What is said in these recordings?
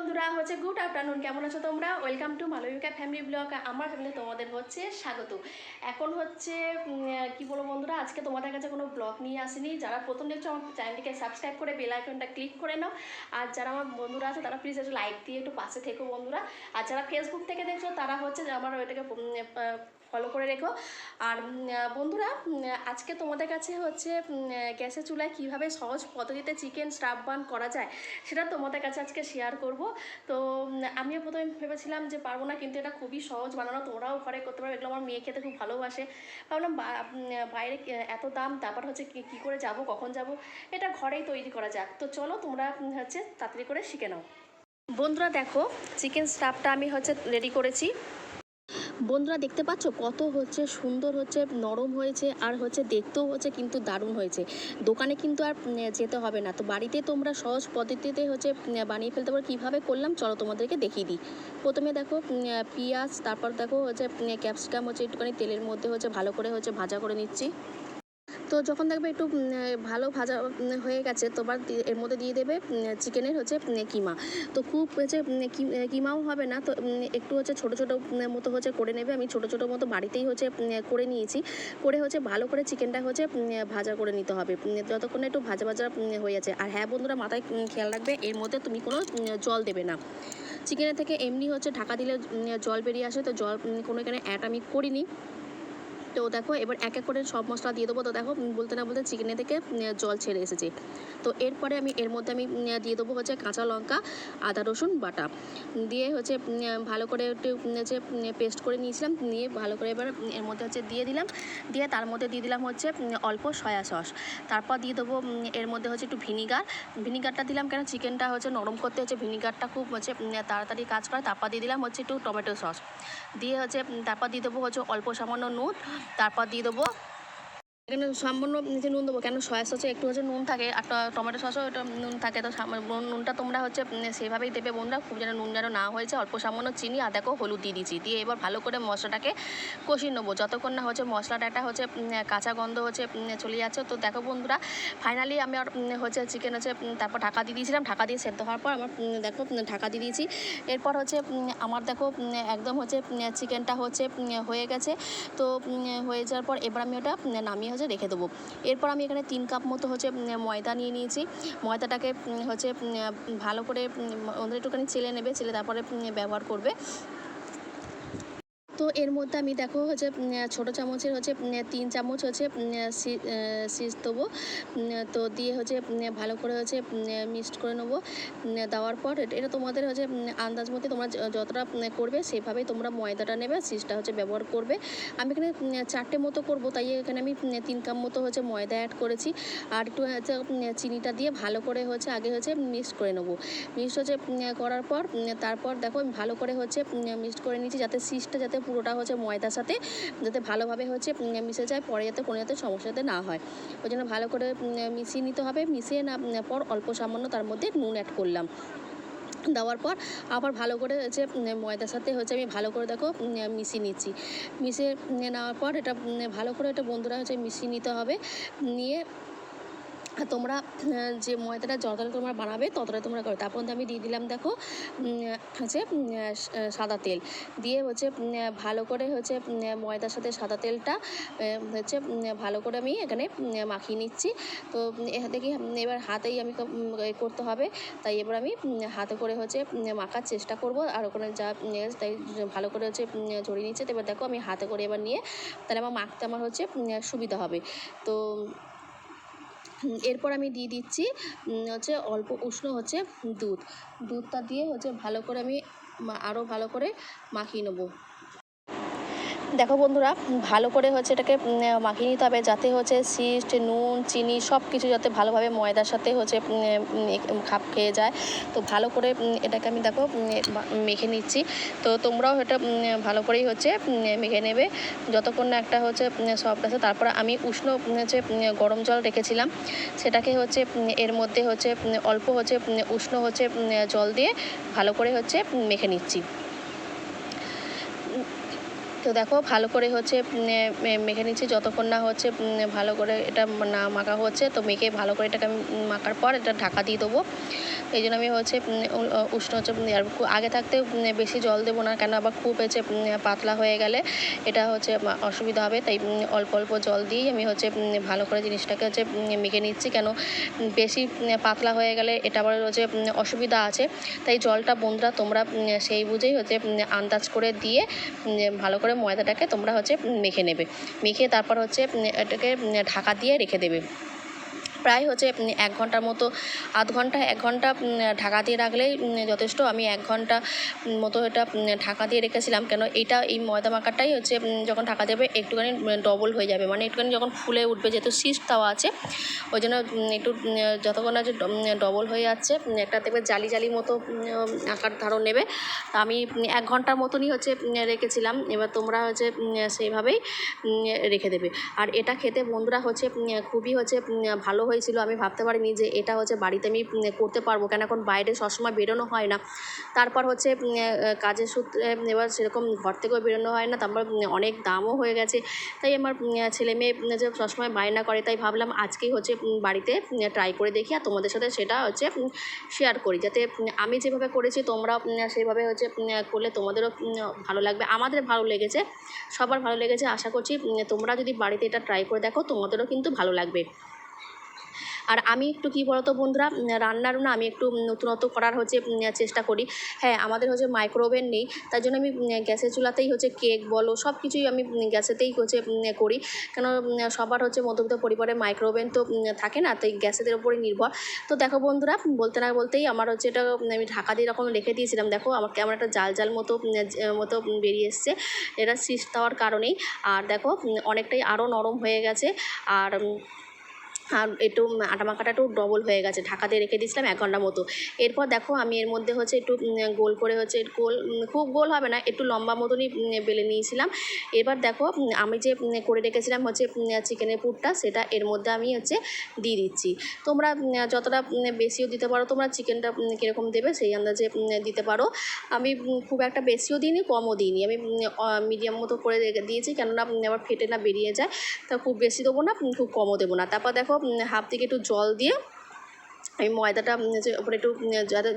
বন্ধুরা, হচ্ছে good afternoon. কেমন আছো তোমরা? Welcome to Malabika family vlog আমার ফ্যামিলি তোমাদের হচ্ছে স্বাগত। এখন হচ্ছে কি বলব বন্ধুরা, আজকে তোমাদের কাছে কোনো ব্লগ নিয়ে আসিনি। যারা প্রথম দেখছ, আমার চ্যানেলটিকে সাবস্ক্রাইব করে বেল আইকনটা ক্লিক করে নাও। আর যারা আমার বন্ধুরা আছে, তারা প্লিজ একটু লাইক দিয়ে একটু পাশে থেকো বন্ধুরা। আর যারা ফেসবুক থেকে দেখছ, তারা হচ্ছে আমার ওইটাকে ফলো করে রেখো। আর বন্ধুরা আজকে তোমাদের কাছে হচ্ছে গ্যাসের চুলায় কীভাবে সহজ পদ্ধতিতে চিকেন স্টাফ বান করা যায়, সেটা তোমাদের কাছে আজকে শেয়ার করব। তো আমিও প্রথমে ভেবেছিলাম যে পারব না, কিন্তু এটা খুবই সহজ বানানো। তোমরাও ঘরে করতে পারবে, এগুলো আমার মেয়ে খেতে খুব ভালোবাসে। ভাবলাম বাইরে এত দাম, তারপর হচ্ছে কী করে যাব, কখন যাব, এটা ঘরেই তৈরি করা যাক। তো চলো তোমরা হচ্ছে তাড়াতাড়ি করে শিখে নাও। বন্ধুরা দেখো, চিকেন স্টাফটা আমি হচ্ছে রেডি করেছি। বন্ধুরা দেখতে পাচ্ছ কত হচ্ছে সুন্দর হচ্ছে, নরম হয়েছে আর হচ্ছে দেখতেও হচ্ছে কিন্তু দারুণ হয়েছে। দোকানে কিন্তু আর যেতে হবে না। তো বাড়িতে তোমরা সহজ পদ্ধতিতে হচ্ছে বানিয়ে ফেলতে পারো। কীভাবে করলাম? চলো তোমাদেরকে দেখিয়ে দিই। প্রথমে দেখো পেঁয়াজ, তারপর দেখো হচ্ছে ক্যাপসিকাম হচ্ছে একটুখানি তেলের মধ্যে হচ্ছে ভালো করে হচ্ছে ভাজা করে নিচ্ছি। তো যখন দেখবে একটু ভালো ভাজা হয়ে গেছে তোমার দি- এর মধ্যে দিয়ে দেবে চিকেনের হচ্ছে কিমা। তো খুব হচ্ছে কিমাও হবে না, তো একটু হচ্ছে ছোটো ছোটো মতো হচ্ছে করে নেবে। আমি ছোটো ছোটো মতো বাড়িতেই হচ্ছে করে নিয়েছি। করে হচ্ছে ভালো করে চিকেনটা হচ্ছে ভাজা করে নিতে হবে। যতক্ষণ একটু ভাজা ভাজা হয়ে যাচ্ছে। আর হ্যাঁ বন্ধুরা, মাথায় খেয়াল রাখবে, এর মধ্যে তুমি কোনো জল দেবে না। চিকেনের থেকে এমনি হচ্ছে ঢাকা দিলে জল বেরিয়ে আসে, তো জল কোনো এখানে অ্যাড আমি করিনি। তো দেখো, এবার এক এক করে সব মশলা দিয়ে দেবো। তো দেখো বলতে না বলতে চিকেনের থেকে জল ছেড়ে এসেছে। তো এরপরে আমি, এর মধ্যে আমি দিয়ে দেবো হচ্ছে কাঁচা লঙ্কা, আদা, রসুন, বাটা। দিয়ে হচ্ছে ভালো করে একটু হচ্ছে পেস্ট করে নিয়েছিলাম। নিয়ে ভালো করে এবার এর মধ্যে হচ্ছে দিয়ে দিলাম। দিয়ে তার মধ্যে দিয়ে দিলাম হচ্ছে অল্প সয়া সস। তারপর দিয়ে দেবো এর মধ্যে হচ্ছে একটু ভিনিগার। ভিনিগারটা দিলাম কেন? চিকেনটা হচ্ছে নরম করতে হচ্ছে, ভিনিগারটা খুব হচ্ছে তাড়াতাড়ি কাজ করে। তারপর দিয়ে দিলাম হচ্ছে একটু টমেটো সস। দিয়ে হচ্ছে তারপর দিয়ে দেবো হচ্ছে অল্প সামান্য নুন। তারপর দিয়ে দেবো এখানে সামান্য নিচে নুন দেবো। কেন? সয়া সসে একটু হচ্ছে নুন থাকে, আর টমেটো সসও এটা নুন থাকে। তো নুনটা তোমরা হচ্ছে সেভাবেই দেবে বন্ধুরা। খুব যেন নুন যেন না হয়েছে, অল্প সামান্য চিনি আর দেখো হলুদ দিয়ে দিচ্ছি দিয়ে এবার ভালো করে মশলাটাকে কষিয়ে নেব। যতক্ষণ না হচ্ছে মশলাটা একটা হচ্ছে কাঁচা গন্ধ হচ্ছে চলে যাচ্ছে। তো দেখো বন্ধুরা ফাইনালি আমি আর হচ্ছে চিকেন হচ্ছে তারপর ঢাকা দিয়ে দিয়েছিলাম। ঢাকা দিয়ে সেদ্ধ হওয়ার পর আমার দেখো ঢাকা দিয়ে দিয়েছি। এরপর হচ্ছে আমার দেখো একদম হচ্ছে চিকেনটা হচ্ছে হয়ে গেছে। তো হয়ে যাওয়ার পর এবার আমি ওটা নামিয়ে হচ্ছে রেখে দেবো। এরপর আমি এখানে তিন কাপ মতো হচ্ছে ময়দা নিয়ে নিয়েছি। ময়দাটাকে হচ্ছে ভালো করে ওদের একটুখানি চেলে নেবে, চেলে তারপরে ব্যবহার করবে। তো এর মধ্যে আমি দেখো হচ্ছে ছোটো চামচের হচ্ছে তিন চামচ হচ্ছে সিজ দেবো তো দিয়ে হচ্ছে ভালো করে হচ্ছে মিক্সড করে নেব দেওয়ার পর এটা তোমাদের হচ্ছে আন্দাজ মতে তোমরা যতটা করবে সেভাবেই তোমরা ময়দাটা নেবে সিজটা হচ্ছে ব্যবহার করবে আমি এখানে চারটে মতো করব তাই এখানে আমি তিন কাপ মতো হচ্ছে ময়দা অ্যাড করেছি আর একটু হচ্ছে চিনিটা দিয়ে ভালো করে হচ্ছে আগে হচ্ছে মিক্সড করে নেব মিক্সড হচ্ছে করার পর তারপর দেখো ভালো করে হচ্ছে মিক্সড করে নিয়েছি যাতে সিজটা যাতে পুরোটা হচ্ছে ময়দার সাথে, যাতে ভালোভাবে হচ্ছে মিশে যায়, পরে যাতে কোনো যাতে সমস্যা যাতে না হয়। ওই জন্য ভালো করে মিশিয়ে নিতে হবে, মিশিয়ে না পর অল্প সামান্য তার মধ্যে নুন অ্যাড করলাম। দেওয়ার পর আবার ভালো করে হচ্ছে ময়দার সাথে হচ্ছে আমি ভালো করে দেখো মিশিয়ে নিচ্ছি। মিশিয়ে নেওয়ার পর এটা ভালো করে এটা বন্ধুরা হচ্ছে মিশিয়ে নিতে হবে। নিয়ে তোমরা যে ময়দাটা যতটা তোমরা বানাবে ততটা তোমরা করো। তারপর আমি দিয়ে দিলাম দেখো হচ্ছে সাদা তেল। দিয়ে হচ্ছে ভালো করে হচ্ছে ময়দার সাথে সাদা তেলটা হচ্ছে ভালো করে আমি এখানে মাখিয়ে নিচ্ছি। তো উম, এ দেখি এবার হাতেই আমি করতে হবে। তাই এবার আমি হাতে করে হচ্ছে মাখার চেষ্টা করব। আর ওখানে যা তাই ভালো করে হচ্ছে ঝরিয়ে নিচ্ছে। এবার দেখো আমি হাতে করে এবার নিয়ে তাহলে আমার মাখতে আমার হচ্ছে সুবিধা হবে। তো এরপর আমি দিয়ে দিচ্ছি হচ্ছে অল্প উষ্ণ হচ্ছে দুধ। দুধটা দিয়ে হচ্ছে ভালো করে আমি আরও ভালো করে মাখিয়ে নেব। দেখো বন্ধুরা, ভালো করে হচ্ছে এটাকে মাখিয়ে নিতে হবে যাতে হচ্ছে সিস্ট, নুন, চিনি সব কিছু যাতে ভালোভাবে ময়দার সাথে হচ্ছে খাপ খেয়ে যায়। তো ভালো করে এটাকে আমি দেখো মেখে নিচ্ছি। তো তোমরাও এটা ভালো করেই হচ্ছে মেখে নেবে। যতক্ষণ না একটা হচ্ছে সফট আছে। তারপরে আমি উষ্ণ হচ্ছে গরম জল রেখেছিলাম। সেটাকে হচ্ছে এর মধ্যে হচ্ছে অল্প হচ্ছে উষ্ণ হচ্ছে জল দিয়ে ভালো করে হচ্ছে মেখে নিচ্ছি। তো দেখো, ভালো করে হচ্ছে মেখে নিচ্ছি। যতক্ষণ না হচ্ছে ভালো করে এটা না, মাখা হচ্ছে, তো মেখে ভালো করে এটাকে আমি মাখার পর এটা ঢাকা দিয়ে দেবো। এই জন্য আমি হচ্ছে উষ্ণ হচ্ছে আর আগে থাকতে বেশি জল দেবো না কেন আবার খুব হচ্ছে পাতলা হয়ে গেলে এটা হচ্ছে অসুবিধা হবে। তাই অল্প অল্প জল দিয়েই আমি হচ্ছে ভালো করে জিনিসটাকে হচ্ছে মেখে নিচ্ছি। কেন বেশি পাতলা হয়ে গেলে এটা আবার হচ্ছে অসুবিধা আছে। তাই জলটা বন্ধুরা তোমরা সেই বুঝেই হচ্ছে আন্দাজ করে দিয়ে ভালো করে ময়দাটাকে তোমরা হচ্ছে মেখে নেবে। মেখে তারপর হচ্ছে এটাকে ঢাকা দিয়ে রেখে দেবে। প্রায় হচ্ছে এক ঘণ্টার মতো, আধ ঘণ্টা, এক ঘণ্টা ঢাকা দিয়ে রাখলেই যথেষ্ট। আমি এক ঘণ্টা মতো এটা ঢাকা দিয়ে রেখেছিলাম। কেন এটা এই ময়দা মাখাটাই হচ্ছে যখন ঢাকা দেবে, একটুখানি ডবল হয়ে যাবে। মানে একটুখানি যখন ফুলে উঠবে, যেহেতু সিস্ট দেওয়া আছে, ওই জন্য একটু যতক্ষণ যে ডবল হয়ে যাচ্ছে একটা দেখবে জালি জালি মতো আকার ধারণ নেবে। আমি এক ঘণ্টার মতনই হচ্ছে রেখেছিলাম। এবার তোমরা হচ্ছে সেইভাবেই রেখে দেবে। আর এটা খেতে বন্ধুরা হচ্ছে খুবই হচ্ছে ভালো হয়েছিল, আমি ভাবতে পারিনি যে এটা হচ্ছে বাড়িতে আমি করতে পারব। কেন এখন বাইরে সবসময় বেরোনো হয় না। তারপর হচ্ছে কাজের সূত্রে এবার সেরকম ঘর থেকেও বেরোনো হয় না। তারপর অনেক দামও হয়ে গেছে। তাই আমার ছেলে মেয়ে যে সবসময় বায়না করে, তাই ভাবলাম আজকেই হচ্ছে বাড়িতে ট্রাই করে দেখি আর তোমাদের সাথে সেটা হচ্ছে শেয়ার করি। যাতে আমি যেভাবে করেছি তোমরা সেইভাবে হচ্ছে করলে তোমাদেরও ভালো লাগবে। আমাদের ভালো লেগেছে, সবার ভালো লেগেছে। আশা করছি তোমরা যদি বাড়িতে এটা ট্রাই করে দেখো, তোমাদেরও কিন্তু ভালো লাগবে। আর আমি একটু কী বলতো বন্ধুরা রান্নার না আমি একটু নতুনত্ব করার হচ্ছে চেষ্টা করি। হ্যাঁ আমাদের হচ্ছে মাইক্রোওভেন নেই তাই জন্য আমি গ্যাসের চুলাতেই হচ্ছে কেক বলো সব কিছুই আমি গ্যাসেতেই হচ্ছে করি। কেন সবার হচ্ছে মধ্যবিত্ত পরিবারে মাইক্রোওভেন তো থাকে না, তাই গ্যাসেদের ওপরে নির্ভর। তো দেখো বন্ধুরা বলতে না বলতেই আমার হচ্ছে এটা আমি ঢাকা দিয়ে এরকম রেখে দিয়েছিলাম। দেখো, আমার কেমন একটা জাল জাল মতো মতো বেরিয়ে এসছে। এটা সিস্ট দেওয়ার কারণেই। আর দেখো অনেকটাই আরও নরম হয়ে গেছে। আর আর একটু আটা মাখাটা একটু ডবল হয়ে গেছে। ঢাকাতে রেখে দিয়েছিলাম এক ঘণ্টা মতো। এরপর দেখো আমি এর মধ্যে হচ্ছে একটু গোল করে হচ্ছে গোল খুব গোল হবে না, একটু লম্বা মতনই বেলে নিয়েছিলাম। এবার দেখো আমি যে করে রেখেছিলাম হচ্ছে চিকেনের পুরটা, সেটা এর মধ্যে আমি হচ্ছে দিয়ে দিচ্ছি। তোমরা যতটা বেশিও দিতে পারো, তোমরা চিকেনটা কীরকম দেবে সেই আন্দাজে দিতে পারো। আমি খুব একটা বেশিও দিইনি, কমও দিইনি। আমি মিডিয়াম মতো করে দিয়েছি, কেননা আবার ফেটে না বেরিয়ে যায়। তা খুব বেশি দেবো না খুব কমও দেবো না। তারপর দেখো হাফ থেকে একটু জল দিয়ে আমি ময়দাটা যে ওপরে একটু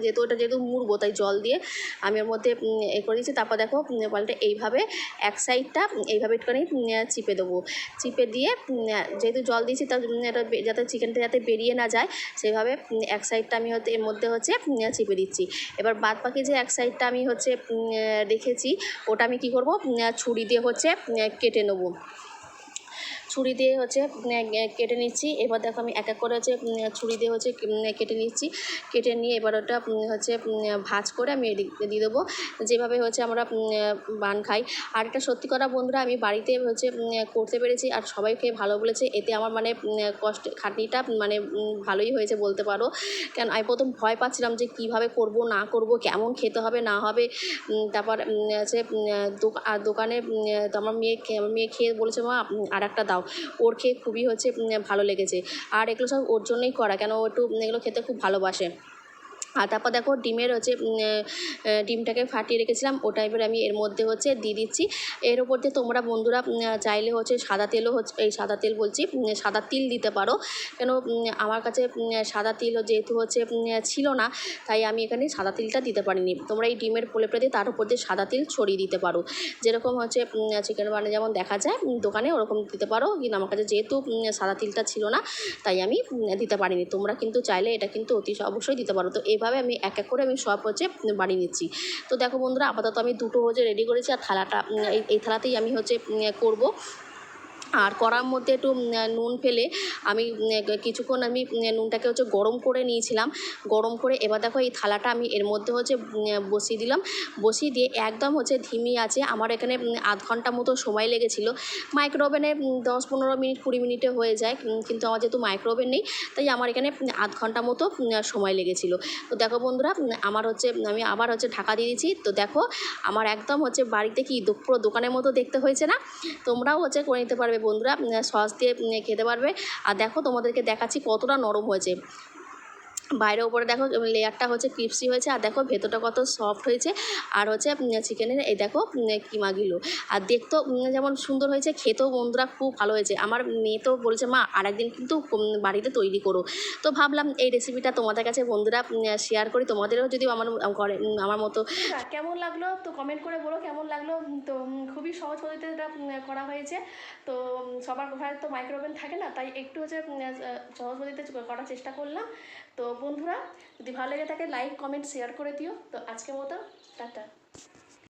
যেহেতু ওটা যেহেতু মুড়বো, তাই জল দিয়ে আমি ওর মধ্যে এ করে দিচ্ছি তারপর দেখো পাল্টে এইভাবে এক সাইডটা এইভাবে একটুখানি চিপে দেবো। চিপে দিয়ে যেহেতু জল দিয়েছি, তার যাতে চিকেনটা যাতে বেরিয়ে না যায় সেভাবে এক সাইডটা আমি হচ্ছে এর মধ্যে হচ্ছে চিপে দিচ্ছি। এবার বাদ পাখি যে এক সাইডটা আমি হচ্ছে রেখেছি, ওটা আমি কী করব ছুরি দিয়ে হচ্ছে কেটে নেব। ছুরি দিয়ে হচ্ছে কেটে নিচ্ছি। এবার দেখো আমি এক এক করে হচ্ছে ছুরি দিয়ে হচ্ছে কেটে নিচ্ছি। কেটে নিয়ে এবার ওটা হচ্ছে ভাজ করে আমি দিয়ে দেবো। যেভাবে হচ্ছে আমরা বান খাই। আর এটা সত্যি কথা বন্ধুরা, আমি বাড়িতে হচ্ছে করতে পেরেছি আর সবাই খেয়ে ভালো বলেছে। এতে আমার মানে কষ্ট, খাটনিটা মানে ভালোই হয়েছে বলতে পারো। কেন, আমি প্রথম ভয় পাচ্ছিলাম যে কীভাবে করব, না করব, কেমন খেতে হবে, না হবে। তারপর হচ্ছে দোকানে তো আমার মেয়ে মেয়ে খেয়ে বলেছে, মা আর একটা দাও। ওর খেয়ে খুবই হচ্ছে ভালো লেগেছে। আর এগুলো সব ওর জন্যই করা, কেন ও একটু এগুলো খেতে খুব ভালোবাসে। আর তারপর দেখো ডিমের হচ্ছে ডিমটাকে ফাটিয়ে রেখেছিলাম ওটা এবার আমি এর মধ্যে হচ্ছে দিয়ে দিচ্ছি। এর ওপর দিয়ে তোমরা বন্ধুরা চাইলে হচ্ছে সাদা তেলও হচ্ছে, এই সাদা তেল বলছি সাদা তিল দিতে পারো। কেন আমার কাছে সাদা তিল যেহেতু হচ্ছে ছিল না, তাই আমি এখানে সাদা তিলটা দিতে পারিনি। তোমরা এই ডিমের পোলেপটা দিয়ে তার উপর দিয়ে সাদা তিল ছড়িয়ে দিতে পারো। যেরকম হচ্ছে চিকেন বানে যেমন দেখা যায় দোকানে ওরকম দিতে পারো, কিন্তু আমার কাছে যেহেতু সাদা তিলটা ছিল না, তাই আমি দিতে পারিনি। তোমরা কিন্তু চাইলে এটা কিন্তু অতি অবশ্যই দিতে পারো। তো এভাবে আমি এক এক করে আমি সব হচ্ছে বানিয়ে নিচ্ছি। তো দেখো বন্ধুরা, আপাতত আমি দুটো হচ্ছে রেডি করেছি আর থালাটা এই থালাতেই আমি হচ্ছে করব। আর কড়ার মধ্যে একটু নুন ফেলে আমি কিছুক্ষণ আমি নুনটাকে হচ্ছে গরম করে নিয়েছিলাম। গরম করে এবার দেখো এই থালাটা আমি এর মধ্যে হচ্ছে বসিয়ে দিলাম। বসিয়ে দিয়ে একদম হচ্ছে ধিমি আছে। আমার এখানে আধ ঘণ্টা মতো সময় লেগেছিলো। মাইক্রো ওভেনে দশ পনেরো মিনিট, কুড়ি মিনিটে হয়ে যায়। কিন্তু আমার যেহেতু মাইক্রো ওভেন নেই, তাই আমার এখানে আধ ঘণ্টা মতো সময় লেগেছিলো। তো দেখো বন্ধুরা আমার হচ্ছে আমি আবার হচ্ছে ঢাকা দিয়ে দিয়েছি তো দেখো, আমার একদম হচ্ছে বাড়িতে কি পুরো দোকানের মতো দেখতে হয়েছে না? তোমরাও হচ্ছে করে নিতে পারবে। বন্ধুরা সস দিয়ে খেতে পারবে। আর দেখো তোমাদেরকে দেখাচ্ছি কতটা নরম হয়েছে। বাইরে ওপরে দেখো লেয়ারটা হচ্ছে ক্রিপসি হয়েছে। আর দেখো ভেতরটা কত সফট হয়েছে। আর হচ্ছে চিকেনের এই দেখো কিমাগুলো আর দেখতেও উম, যেমন সুন্দর হয়েছে খেতেও বন্ধুরা খুব ভালো হয়েছে। আমার মেয়ে তো বলছে মা আরেকদিন কিন্তু বাড়িতে তৈরি করো। তো ভাবলাম এই রেসিপিটা তোমাদের কাছে বন্ধুরা শেয়ার করি। তোমাদেরও যদি আমার করে আমার মতো কেমন লাগল? তো কমেন্ট করে বলো কেমন লাগল? তো খুবই সহজ পদ্ধতিতে এটা করা হয়েছে। তো সবার ঘরে তো মাইক্রোওভেন থাকে না তাই একটু হচ্ছে সহজ পদ্ধতিতে করার চেষ্টা করলাম। তো বন্ধুরা, যদি ভালো লেগে থাকে লাইক কমেন্ট শেয়ার করে দিও। তো আজকের মতো, টাটা।